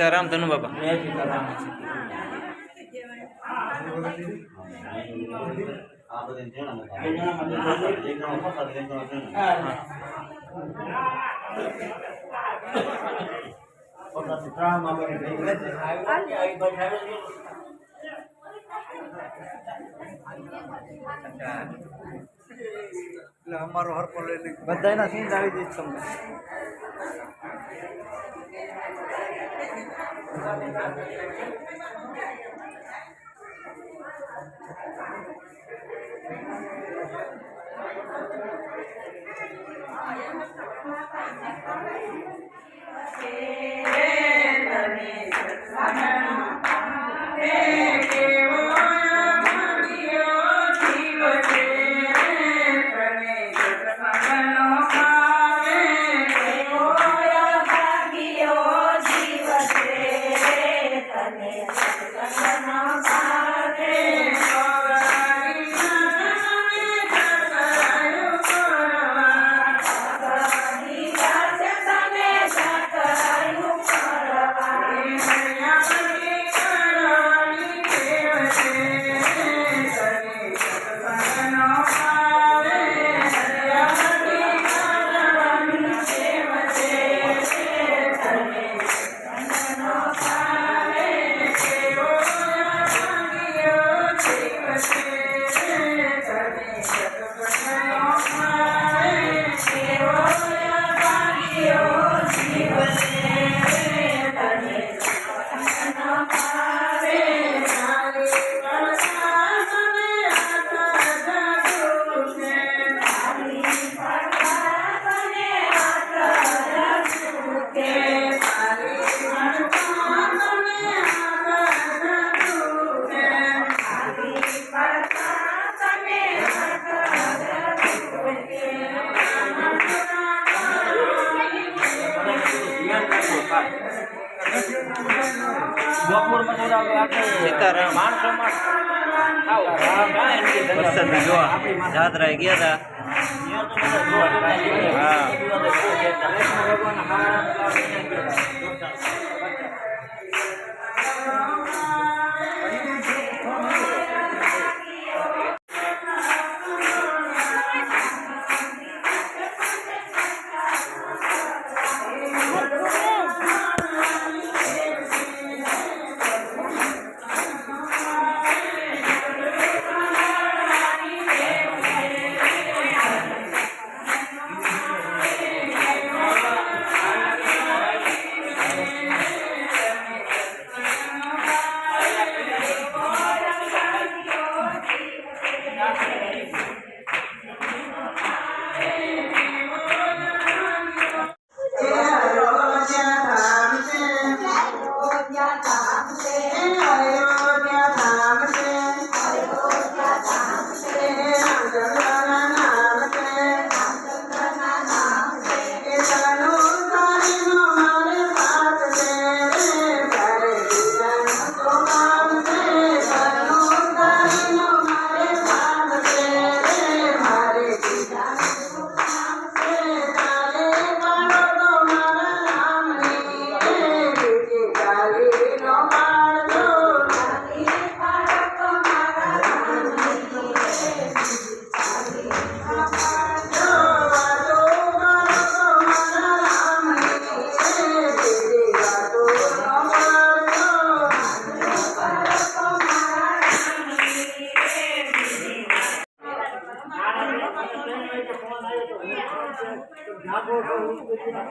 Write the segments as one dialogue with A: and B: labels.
A: સીતારામ ધનુ બાબા
B: જય સીતારામ.
C: એટલે અમારો હરકો લઈ બધા બધાના સીન આવી જઈશ તમને
B: Gracias.
A: સીતારામ.
B: માણસોમાં આવો. કાંઈ નથી ધંધા.
A: વરસાદ જોવા જાત્રાએ ગયા હતા હા.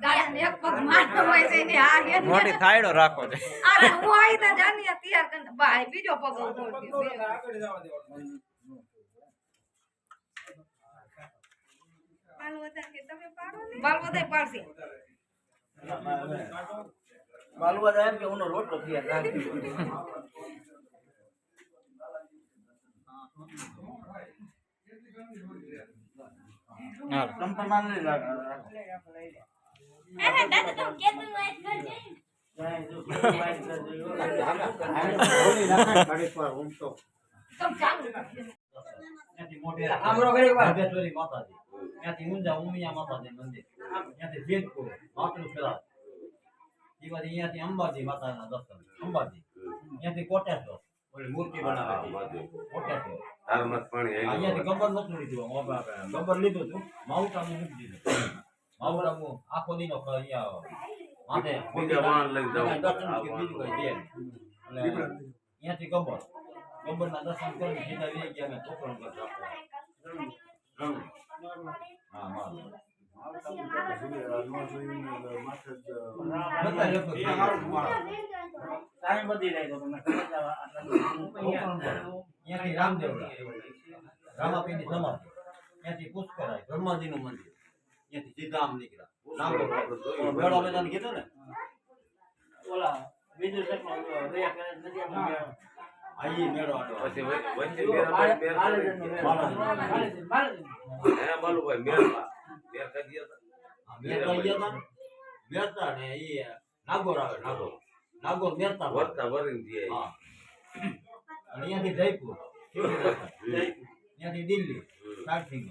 D: દાયાને એક પગ મારતો હોય છે ને આ હેત ને-
E: મોટી થાયડો રાખો છે.
D: અરે હું આવી તો જાની તૈયાર ભાઈ બીજો પગ ઊભો પાડશે
A: બાલુઆ કે ઉનો રોટલો તૈયાર રાખી
E: હાલો
A: સંપન્ન નહીં રાખો.
D: અરે દાદા તો કેતું વાત કરજે
A: જાય જો કેવું
F: ત્યાંથી ઊંઝા ઉમિયા માતાજી મંદિર. ત્યાંથી જેતપુર માતૃ ખેડા એ બાજુ અહીંયાથી અંબાજી માતાના દર્શન. અંબાજી. ત્યાંથી કોટેશ્વર. ઓલી મૂર્તિ બનાવેલી કોટેશ્વર. અહીંયાથી ગબ્બર નતું લીધું ગબ્બર લીધું હતું. માઉન્ટ આબુ મૂકી દીધું. આબુ આખો દીનો અહીંયા
G: બીજા વાહન લઈને જવું
F: બીજું કઈ દે. એટલે અહીંયાથી ગબ્બર ગબ્બરના દર્શન કરીને સીધા લઈ ગયા અમે છોકરો હા
A: તો તમે
F: ત્યાંથી સમાધિ પુષ્કરાય બ્રહ્માજીનું મંદિર ત્યાંથી સીધા આમ નીકળ્યા નાગોર મેળો મેદાન કીધો ને
A: ઓલા બીજું મેળો.
F: આડો
G: પછી વચ્ચે મેરાબાઈ મેર કરી. હે બાલુભાઈ મેર ગયા
F: મેર ગયા મેરતા ને ઈ નાગોર આવે નાગોર નાગોર મેરતા.
G: વરતા વરીને જે
F: હા અને અહીંયાથી જયપુર ત્યાંથી દિલ્હી સારસિંગ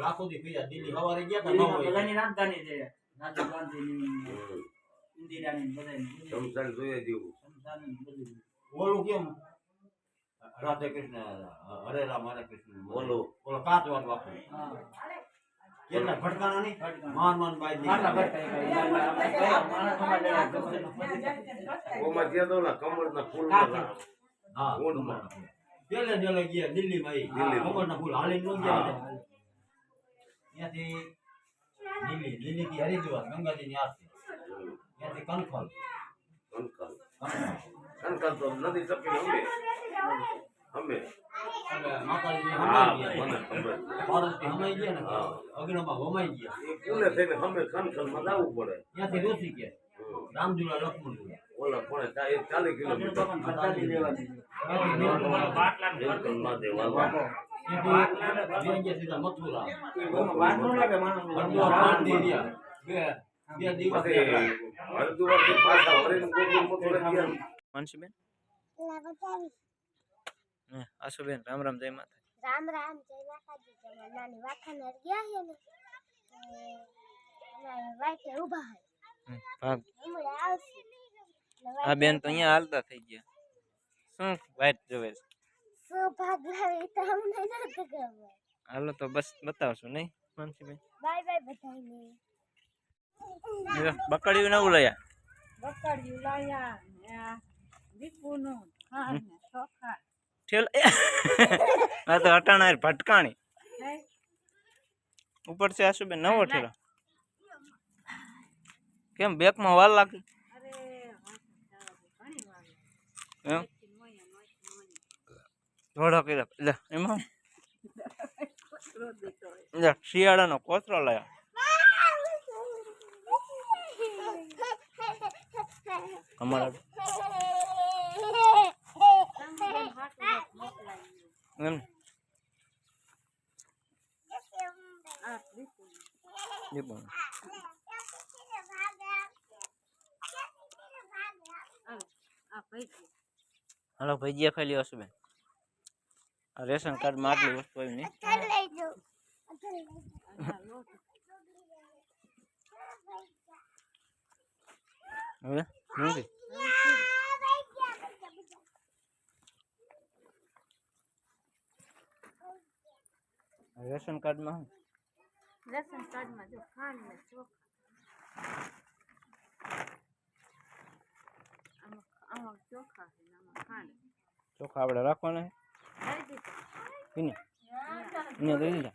F: લાખો દી પીયા દિલ્હી હવારે ગયા તા
A: ન
F: હોય
A: બધાની રાજધાની છે રાજીવ ગાંધીની ઇન્દિરાની બધાની
G: સમસાન જોઈએ જેવું
A: સમસાન બધી.
F: ઓલું કેમ રાધે કૃષ્ણ હરે રામ હરે કૃષ્ણ
G: બોલો
F: બોલો કાચ વાત
A: વાપરો.
F: કેટલા ભટકાણા નહીં માન માન બાઈ.
A: ભટકાઈ ગયા.
G: ઓમાં તો ઓલા કમળના ફૂલ.
F: હા
G: ઊંટમાં.
F: પેલે જેલે ગયા દિલ્હીમાં ઈ
G: દિલ્હીમાં.
F: કમળના ફૂલ હાલીને ન ગયા ત્યાંથી દિલ્હી દિલ્હીથી હરિદ્વાર ગંગાજીની આરતી. ત્યાંથી કનખલ કનખલ
G: તો નદી
F: હમાઈ ગયા. હમાઈ ને અગ્નમાં વમાઈ ગયા.
G: પુણે થઈને અમે કંકાલમાં જવું પડે.
F: ત્યાંથી ઋષિકેશ
G: ગયા.
F: રામઝુલા લક્ષ્મણઝુલા
G: ઓલા પોણે ચાલીસ કિલોમીટર.
A: માતાજી લેવાની.
G: નીલકંઠમાં દેવા
F: ત્યાંથી ગયા સીધા મથુરા
A: એમાં વાત ન લાગે માણસને.
F: હરિદ્વાર પાંચ દી રહ્યા. બે બે દિવસ
G: પછી
F: રહ્યા.
G: હરિદ્વારથી પાછા વરીને ગોકુળ મથુરા ગયા
E: મનસીબેન
H: લા બતાવી
E: હે, આશુબેન રામ રામ જય માતા
H: રામ રામ જય માતાજી જય નાની વાખાને ગયા છે ને તો અમારે વાઈટે ઊભા હે
E: હમ, ભાગ
H: હમણાં આવશે એટલે
E: આ બેન તો અહીંયા હાલતા થઈ ગયા શું વાઈટ જોવે છે
H: શું ભાગ લાવે તો અમને નથી ખબર
E: હાલો તો બસ બતાવશું નહીં માનસીભાઈ
H: બાય બાય બધાને.
E: બકડ્યું નવું લયા
D: બકડ્યું લાયા આ દીપુનું ખાન ચોખા.
E: ઠેલ આ તો હટાણા ભટકાણી. ઉપર છે આશુબેન નવો ઠેલો. કેમ બેકમાં વાલ લાગે
D: વાર
E: એમ? થોડો કર્યો. લે એમાં? શિયાળાનો કોથરો લાયા. કમળ એમ. દીપો હાલો ભજીયા ખાઈ લ્યો હશું બેન. આ રેશન કાર્ડમાં આટલી વસ્તુ આવી નહીં
H: અધર લઈ જાઓ અધર લઈ જાઓ
E: હવે નથી રેશન કાર્ડમાં શું?
D: રેશન કાર્ડમાં જો ખાંડ ને ચોખા. આમાં આમાં ચોખા છે ને આમાં ખાંડ.
E: ચોખા આપણે રાખવાના છે?
D: ભરી દીધું
I: પીને એને લઈ